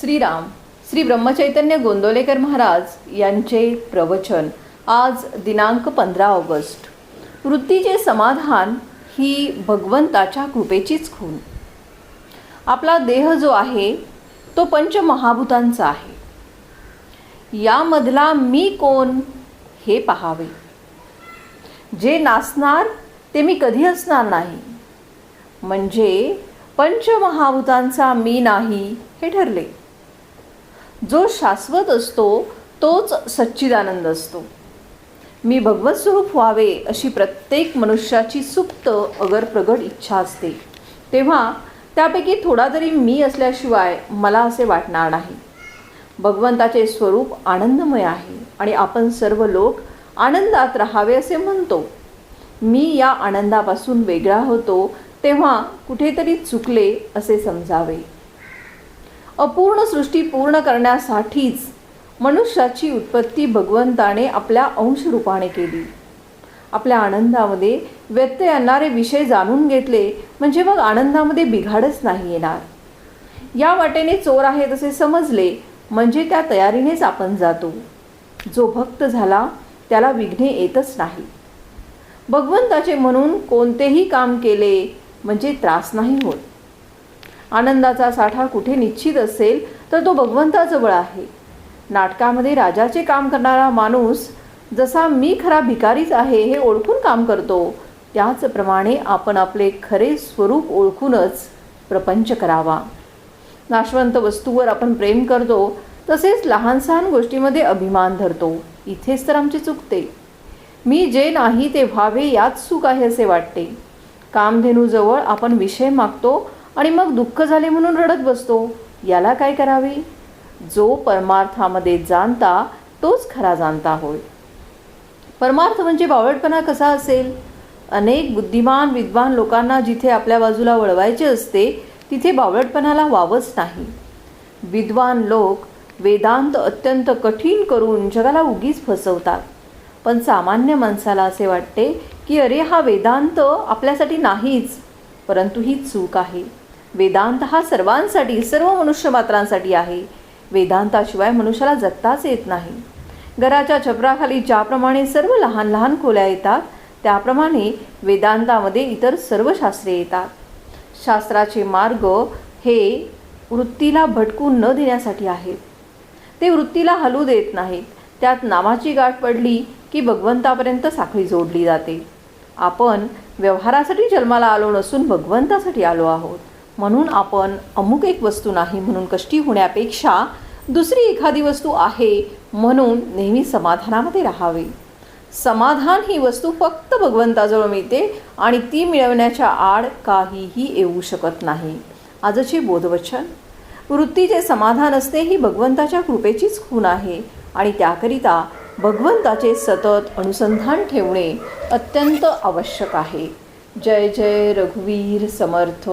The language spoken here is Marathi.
श्रीराम श्री ब्रह्मचैतन्य गोंदवलेकर महाराज यांचे प्रवचन आज दिनांक पंधरा ऑगस्ट. वृत्तीचे समाधान ही भगवंताच्या कृपेचीच खून आपला देह जो आहे तो पंचमहाभूतांचा आहे. यामधला मी कोण हे पहावे. जे नाचणार ते मी कधी असणार नाही. म्हणजे पंचमहाभूतांचा मी नाही हे ठरले. जो शाश्वत असतो तोच सच्चिदानंद असतो. मी भगवत स्वरूप व्हावे अशी प्रत्येक मनुष्याची सुप्त अगर प्रगट इच्छा असते. तेव्हा त्यापैकी थोडा तरी मी असल्याशिवाय मला असे वाटणार नाही. भगवंताचे स्वरूप आनंदमय आहे आणि आपण सर्व लोक आनंदात राहावे असे म्हणतो. मी या आनंदापासून वेगळा होतो तेव्हा कुठेतरी चुकले असे समजावे. अपूर्ण सृष्टी पूर्ण करण्यासाठीच मनुष्याची उत्पत्ती भगवंताने आपल्या अंशरूपाने केली. आपल्या आनंदामध्ये व्यत्यय आणणारे विषय जाणून घेतले म्हणजे मग आनंदामध्ये बिघाडच नाही येणार. या वाटेने चोर आहे तसे समजले म्हणजे त्या तयारीनेच आपण जातो. जो भक्त झाला त्याला विघ्ने येतच नाही. भगवंताचे म्हणून कोणतेही काम केले म्हणजे त्रास नाही होत. आनंदाचा साठा कुठे निश्चित असेल तर तो भगवंताजवळ आहे. नाटकामध्ये राजाचे काम करणारा माणूस जसा मी खरा भिकारीच आहे हे ओळखून काम करतो. त्याचप्रमाणे आपण आपले खरे स्वरूप ओळखूनच प्रपंच करावा. नाशवंत वस्तूवर आपण प्रेम करतो तसेच लहान सहान गोष्टीमध्ये अभिमान धरतो. इथेच तर आमची चुकते मी जे नाही ते व्हावे यात चूक आहे असे वाटते. कामधेनूजवळ आपण विषय मागतो आणि मग दुःख झाले म्हणून रडत बसतो. याला काय करावे? जो परमार्थामध्ये जाणता तोच खरा जाणता होय. परमार्थ म्हणजे बावळटपणा कसा असेल? अनेक बुद्धिमान विद्वान लोकांना जिथे आपल्या बाजूला वळवायचे असते तिथे बावळटपणाला वावच नाही. विद्वान लोक वेदांत अत्यंत कठीण करून जगाला उगीच फसवतात. पण सामान्य माणसाला असे वाटते की अरे हा वेदांत आपल्यासाठी नाहीच परंतु ही चूक आहे. वेदांत हा सर्वांसाठी सर्व मनुष्यमात्रांसाठी आहे. वेदांताशिवाय मनुष्याला जगताच येत नाही. घराच्या छपराखाली ज्याप्रमाणे सर्व लहान लहान खोल्या येतात त्याप्रमाणे वेदांतामध्ये इतर सर्व शास्त्रे येतात. शास्त्राचे मार्ग हे वृत्तीला भटकून न देण्यासाठी आहेत. ते वृत्तीला हलू देत नाहीत. त्यात नामाची गाठ पडली की भगवंतापर्यंत साखळी जोडली जाते. आपण व्यवहारासाठी जन्माला आलो नसून भगवंतासाठी आलो आहोत. म्हणून आपण अमुक एक वस्तू नाही म्हणून कष्टी होण्यापेक्षा दुसरी एखादी वस्तू आहे म्हणून नेहमी समाधानामध्ये राहावे. समाधान ही वस्तू फक्त भगवंताजवळ मिळते आणि ती मिळवण्याच्या आड काहीही येऊ शकत नाही. आजचे बोधवचन. वृत्तीचे समाधान असते ही भगवंताच्या कृपेचीच खूण आहे आणि त्याकरिता भगवंताचे सतत अनुसंधान ठेवणे अत्यंत आवश्यक आहे. जय जय रघुवीर समर्थ.